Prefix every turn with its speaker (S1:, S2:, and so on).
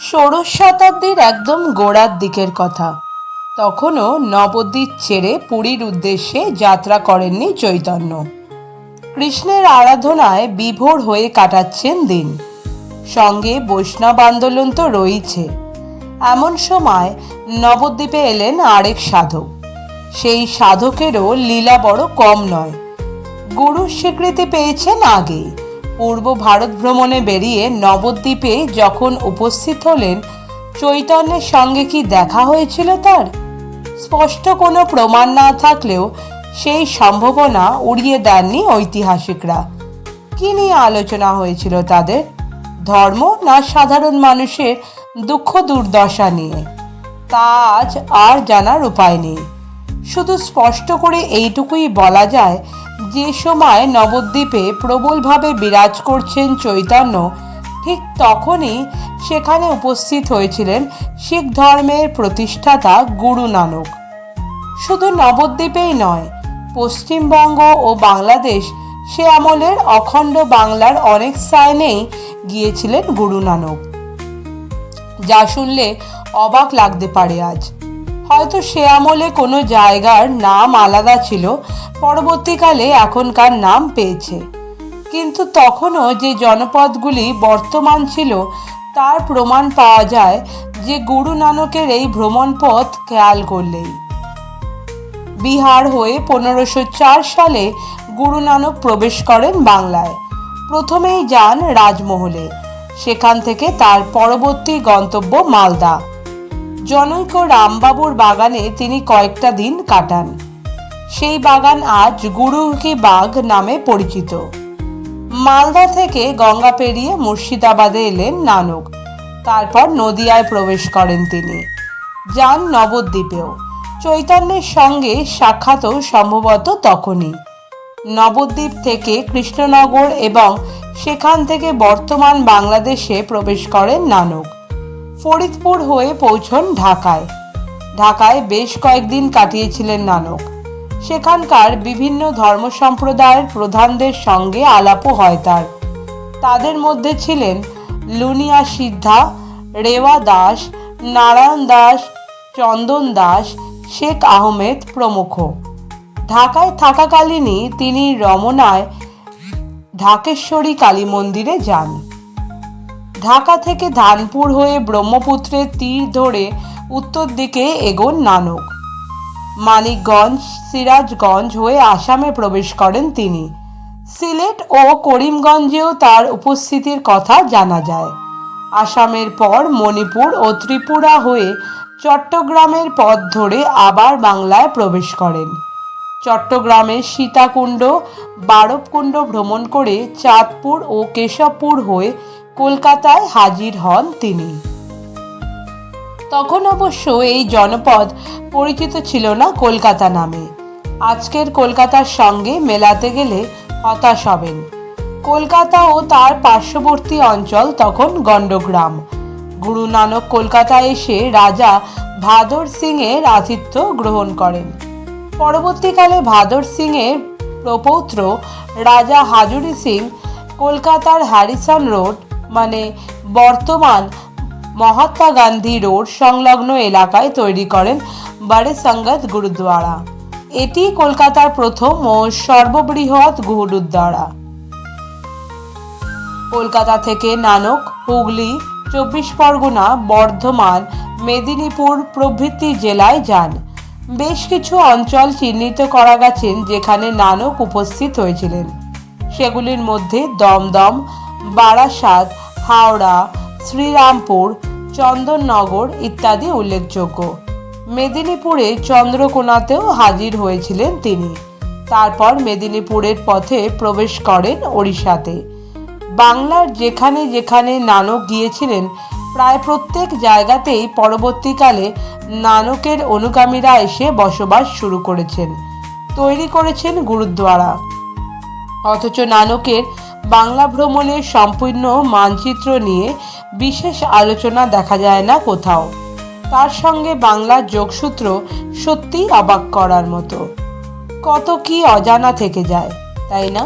S1: ষোড়শ শতাব্দীর একদম গোড়ার দিকের কথা। তখনও নবদ্বীপ ছেড়ে পুরীর উদ্দেশ্যে যাত্রা করেননি চৈতন্য। কৃষ্ণের আরাধনায় বিভোর হয়ে কাটাচ্ছেন দিন। সঙ্গে বৈষ্ণব আন্দোলন তো রয়েছে। এমন সময় নবদ্বীপে এলেন আরেক সাধক। সেই সাধকেরও লীলা বড় কম নয়। গুরুর স্বীকৃতি পেয়েছেন আগে পূর্ব ভারত ভ্রমণে বেরিয়ে নবদ্বীপে যখন উপস্থিত হলেন, চৈতন্যের সঙ্গে কি দেখা হয়েছিল তার? স্পষ্ট কোনো প্রমাণ না থাকলেও সেই সম্ভাবনা উড়িয়ে দেননি ঐতিহাসিকরা। কি নিয়ে আলোচনা হয়েছিল তাদের? ধর্ম না সাধারণ মানুষের দুঃখ দুর্দশা নিয়ে? তা আজ আর জানার উপায় নেই। শুধু স্পষ্ট করে এইটুকুই বলা যায় যে সময় নবদ্বীপে প্রবলভাবে বিরাজ করছেন চৈতন্য, ঠিক তখনই সেখানে উপস্থিত হয়েছিলেন শিখ ধর্মের প্রতিষ্ঠাতা গুরু নানক। শুধু নবদ্বীপেই নয়, পশ্চিমবঙ্গ ও বাংলাদেশ সে আমলের অখণ্ড বাংলার অনেক স্থানেই গিয়েছিলেন গুরু নানক। যা শুনলে অবাক লাগতে পারে আজ। হয়তো সে আমলে কোনো জায়গার নাম আলাদা ছিল, পরবর্তীকালে এখনকার নাম পেয়েছে। কিন্তু তখনও যে জনপদগুলি বর্তমান ছিল, তার প্রমাণ পাওয়া যায় যে গুরু নানকের এই ভ্রমণ পথ খেয়াল করলেই। বিহার হয়ে পনেরোশো সালে গুরু নানক প্রবেশ করেন বাংলায়। প্রথমেই যান রাজমহলে। সেখান থেকে তার পরবর্তী গন্তব্য মালদা। জনৈক রামবাবুর বাগানে তিনি কয়েকটা দিন কাটান। সেই বাগান আজ গুরু কি বাগ নামে পরিচিত। মালদা থেকে গঙ্গা পেরিয়ে মুর্শিদাবাদে এলেন নানক। তারপর নদিয়ায় প্রবেশ করেন তিনি। যান নবদ্বীপেও। চৈতন্যের সঙ্গে সাক্ষাৎও সম্ভবত তখনই। নবদ্বীপ থেকে কৃষ্ণনগর এবং সেখান থেকে বর্তমান বাংলাদেশে প্রবেশ করেন নানক। ফরিদপুর হয়ে পৌঁছন ঢাকায়। ঢাকায় বেশ কয়েকদিন কাটিয়েছিলেন নানক। সেখানকার বিভিন্ন ধর্ম সম্প্রদায়ের প্রধানদের সঙ্গে আলাপও হয় তার। তাদের মধ্যে ছিলেন লুনিয়া সিদ্ধা, রেওয়া দাস, নারায়ণ দাস, চন্দন দাস, শেখ আহমেদ প্রমুখ। ঢাকায় থাকাকালীনই তিনি রমনায় ঢাকেশ্বরী কালী মন্দিরে যান। ঢাকা থেকে ধানপুর হয়ে ব্রহ্মপুত্রের তীর ধরে উত্তর দিকে এগোন নানক। মানিকগঞ্জ, সিরাজগঞ্জ হয়ে আসামে প্রবেশ করেন তিনি। সিলেট ও করিমগঞ্জেও তার উপস্থিতির কথা জানা যায়। আসামের পর মণিপুর ও ত্রিপুরা হয়ে চট্টগ্রামের পথ ধরে আবার বাংলায় প্রবেশ করেন। চট্টগ্রামের সীতাকুণ্ড, বারবকুণ্ড ভ্রমণ করে চাঁদপুর ও কেশবপুর হয়ে কলকাতায় হাজির হন তিনি। তখন অবশ্য এই জনপদ পরিচিত ছিল না কলকাতা নামে। আজকের কলকাতার সঙ্গে মেলাতে গেলে হতাশ হবেন। কলকাতা ও তার পার্শ্ববর্তী অঞ্চল তখন গণ্ডগ্রাম। গুরু নানক কলকাতায় এসে রাজা ভাদর সিংয়ের আতিথ্য গ্রহণ করেন। পরবর্তীকালে ভাদর সিংয়ের প্রপৌত্র রাজা হাজুরি সিং কলকাতার হ্যারিসন রোড মানে বর্তমান মহাত্মা গান্ধী রোড সংলগ্ন এলাকায় তৈরি করেন বারে সঙ্গত গুরুদ্বারা। এটি কলকাতার প্রথম ও সর্ববৃহৎ গুরুদ্বারা। কলকাতা থেকে নানক, হুগলি, চব্বিশ পরগনা, বর্ধমান, মেদিনীপুর প্রভৃতি জেলায় যান। বেশ কিছু অঞ্চল চিহ্নিত করা গেছেন যেখানে নানক উপস্থিত হয়েছিলেন। সেগুলির মধ্যে দমদম বারাসাত, হাওড়া, শ্রীরামপুর, চন্দননগর ইত্যাদি উল্লেখযোগ্য। মেদিনীপুরে চন্দ্রকোনাতেও হাজির হয়েছিলেন তিনি। তারপর মেদিনীপুরের পথে প্রবেশ করেন ওড়িশাতে। বাংলার যেখানে যেখানে নানক গিয়েছিলেন, প্রায় প্রত্যেক জায়গাতেই পরবর্তীকালে নানকের অনুগামীরা এসে বসবাস শুরু করেছেন। তৈরি করেছেন গুরুদ্বারা। অথচ নানকের বাংলা ভ্রমণের সম্পূর্ণ মানচিত্র নিয়ে বিশেষ আলোচনা দেখা যায় না কোথাও। তার সঙ্গে বাংলার যোগসূত্র সত্যিই অবাক করার মতো। কত কি অজানা থেকে যায়, তাই না?